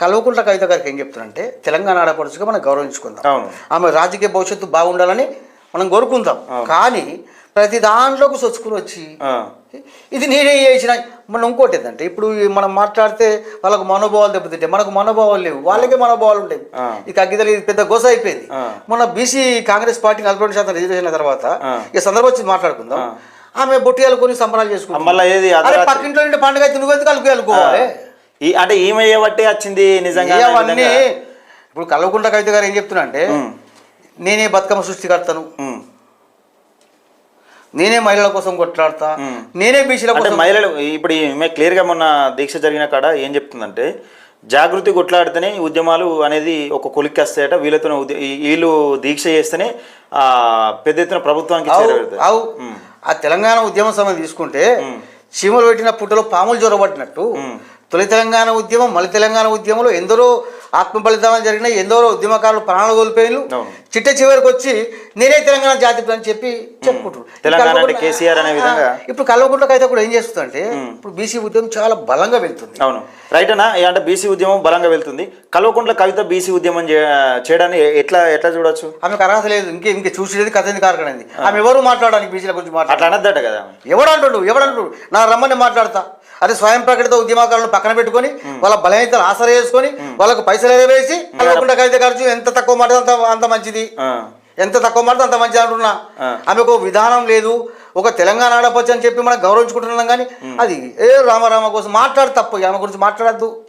కల్వకుంట్ల కవిత గారికి ఏం చెప్తున్నారంటే తెలంగాణ ఆడపడుచుగా మనం గౌరవించుకుందాం. ఆమె రాజకీయ భవిష్యత్తు బాగుండాలని మనం కోరుకుందాం. కానీ ప్రతి దాంట్లోకి సొచ్చుకుని వచ్చి ఇది నేనే చేసిన మనం ఇంకోటి ఏంటంటే ఇప్పుడు ఈ మనం మాట్లాడితే వాళ్ళకు మనోభావాలు దెబ్బతింటే మనకు మనోభావాలు లేవు. వాళ్ళకే మనోభావాలు ఉండేవి ఆ. ఇక అగ్గిదలు ఇది పెద్ద గోస అయిపోయింది. మన బీసీ కాంగ్రెస్ పార్టీ నలభై రెండు శాతం రిజర్వేషన్ అయిన తర్వాత. ఇక సందర్భం వచ్చి మాట్లాడుకుందాం. ఆమె బొట్టియాలు కొని సంబరాలు చేసుకుంటాం మళ్ళా పక్కింట్లో నుండి పండుగ అలుకు అనుకోవాలి ఈ అంటే ఈమె బట్టి వచ్చింది నిజంగా అవన్నీ. ఇప్పుడు కల్వకుంట్ల కవిత గారు ఏం చెప్తున్నా అంటే నేనే బతుకమ్మ సృష్టికర్తను ఉమ్. నేనే మహిళల కోసం కొట్లాడతా. నేనే బీసీల కోసం మహిళలు ఇప్పుడు ఈమె క్లియర్గా మొన్న దీక్ష జరిగిన కాడ ఏం చెప్తుందంటే జాగృతి కొట్లాడితేనే ఉద్యమాలు అనేది ఒక కొలిక్కేస్తాయట వీళ్ళతో వీళ్ళు దీక్ష చేస్తేనే ఆ పెద్ద ఎత్తున ప్రభుత్వానికి. అవు ఆ తెలంగాణ ఉద్యమం సమయం తీసుకుంటే చీమలు పెట్టిన పుట్టలో పాములు జ్వరబట్టినట్టు తొలి తెలంగాణ ఉద్యమం మళ్ళీ తెలంగాణ ఉద్యమంలో ఎందరో ఆత్మ బలిదానాలు జరిగినాయి ఎందరో ఉద్యమకారులు ప్రాణాలు కోల్పోయిన చిట్ట చివరికి వచ్చి నేనే తెలంగాణ జాతి అని చెప్పి చెప్పుకుంటారు కేసీఆర్ అనే విధంగా. ఇప్పుడు కల్వకుంట్లకి అయితే కూడా ఏం చేస్తుందంటే ఇప్పుడు బీసీ ఉద్యమం చాలా బలంగా వెళ్తుంది. అవును. రైట్ అన్న? అంటే బీసీ ఉద్యమం బలంగా వెళ్తుంది. కల్వకుంట్ల కవిత బీసీ ఉద్యమం చేయడాన్ని ఎట్లా ఎట్లా చూడొచ్చు? ఆమెకు అర్హత లేదు. ఇంకే ఇంకే చూసేది కథ ఎందుకు కారకనేది ఆమె ఎవరు మాట్లాడడానికి బీసీల గురించి మాట్లాడాలి అట్లా అనద్దట కదా ఎవడంటుడు ఎవడంటుడు? నా రమ్మని మాట్లాడతా. అదే స్వయం ప్రకటిత ఉద్యమకారులను పక్కన పెట్టుకొని వాళ్ళ బలహీనతలు ఆసరా చేసుకొని వాళ్ళకు పైసలు ఎగవేసి కల్వకుంట్ల కవిత ఖర్చు ఎంత తక్కువ మాట అంత అంత మంచిది? ఆ, ఎంత తక్కువ మాట అంత మంచిది అంటున్నా. ఆమెకు విధానం లేదు. ఒక తెలంగాణ ఆడపచ్చు అని చెప్పి మనం గౌరవించుకుంటున్నాం కానీ అది ఏ రామరామ కోసం మాట్లాడు తప్పు ఆమె గురించి మాట్లాడద్దు.